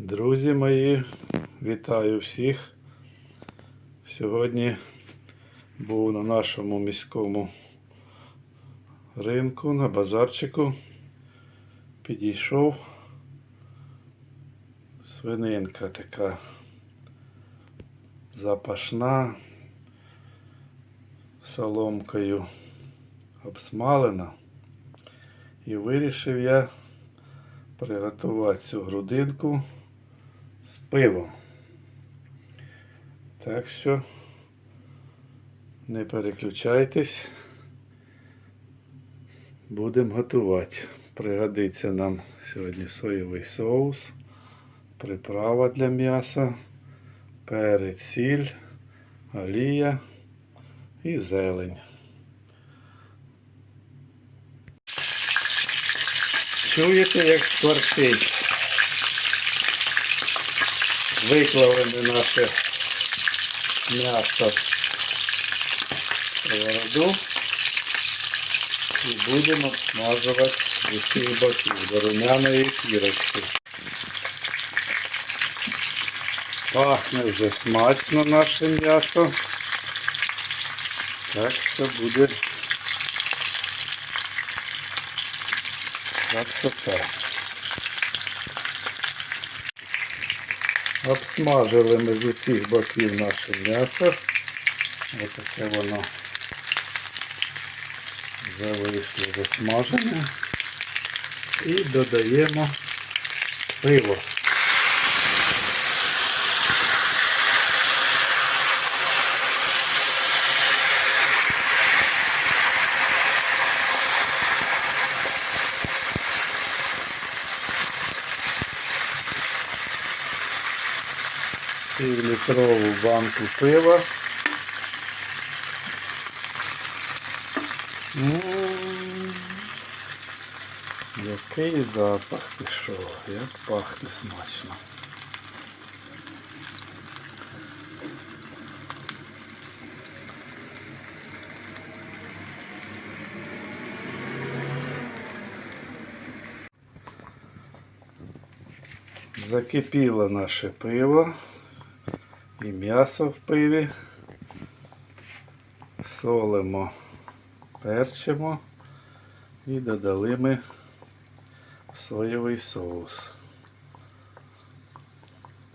Друзі мої, вітаю всіх. Сьогодні був на нашому міському ринку, на базарчику. Підійшов свининка така запашна, соломкою обсмалена. І вирішив я приготувати цю грудинку з пивом. Так що не переключайтесь. Будемо готувати. Пригодиться нам сьогодні соєвий соус, приправа для м'яса, перець, сіль, олія і зелень. Чуєте, як шкварчить? Виклали наше м'ясо сковороду і будемо смажувати з усіх боків до румяної кірочки. Пахне вже смачно наше м'ясо. Так що буде красота. Обсмажили ми з усіх боків наше м'ясо. Ось таке воно вже вийшло засмажене. І додаємо пиво. Півлітрову банку пива. М, Який запах пішов, як пахне смачно. Закипіло наше пиво і м'ясо в пиві. Солимо, перчимо і додали ми соєвий соус.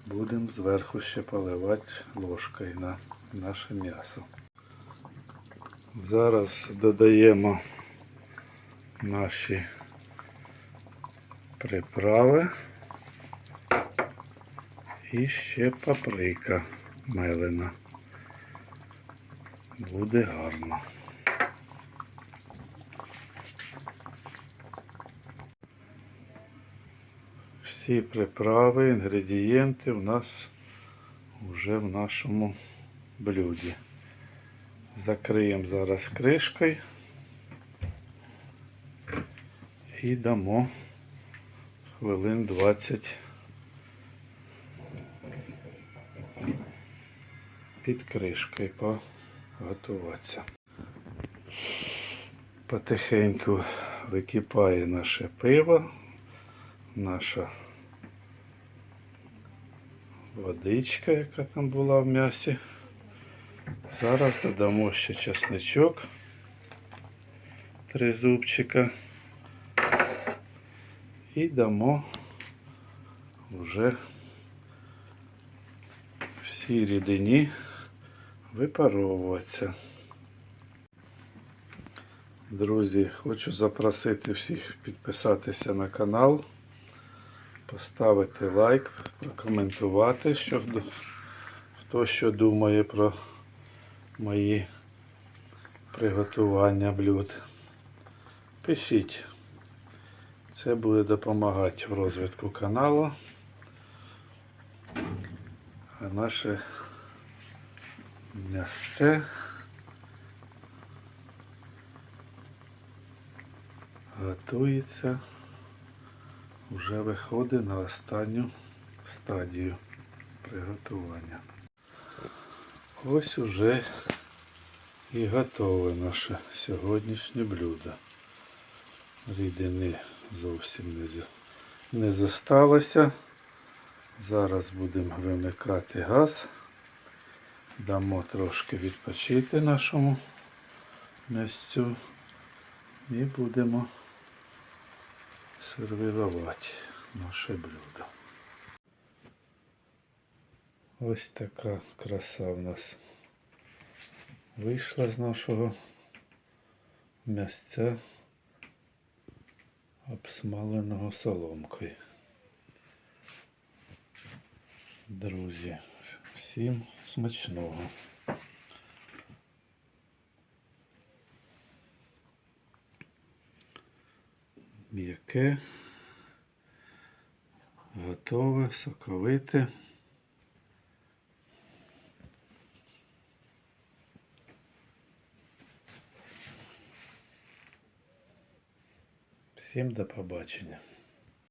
Будемо зверху ще поливати ложкою на наше м'ясо. Зараз додаємо наші приправи. І ще паприка мелена. Буде гарно. Всі приправи, інгредієнти в нас вже в нашому блюді. Закриємо зараз кришкою і дамо хвилин 20 під кришкою поготуватися. Потихеньку википає наше пиво, наша водичка, яка там була в м'ясі. Зараз додамо ще чесничок, три зубчика і дамо вже всій рідині випаровуватися. Друзі, хочу запросити всіх підписатися на канал, поставити лайк, прокоментувати, що, хто що думає про мої приготування блюд. Пишіть. Це буде допомагати в розвитку каналу. А наше м'ясце готується, вже виходить на останню стадію приготування. Ось уже і готове наше сьогоднішнє блюдо. Рідини зовсім не, не зосталося. Зараз будемо вимикати газ. Дамо трошки відпочити нашому місцю і будемо сервірувати наше блюдо. Ось така краса в нас вийшла з нашого місця обсмаленого соломкою. Друзі, всім смачного. М'яке, готове, соковите. Всім до побачення.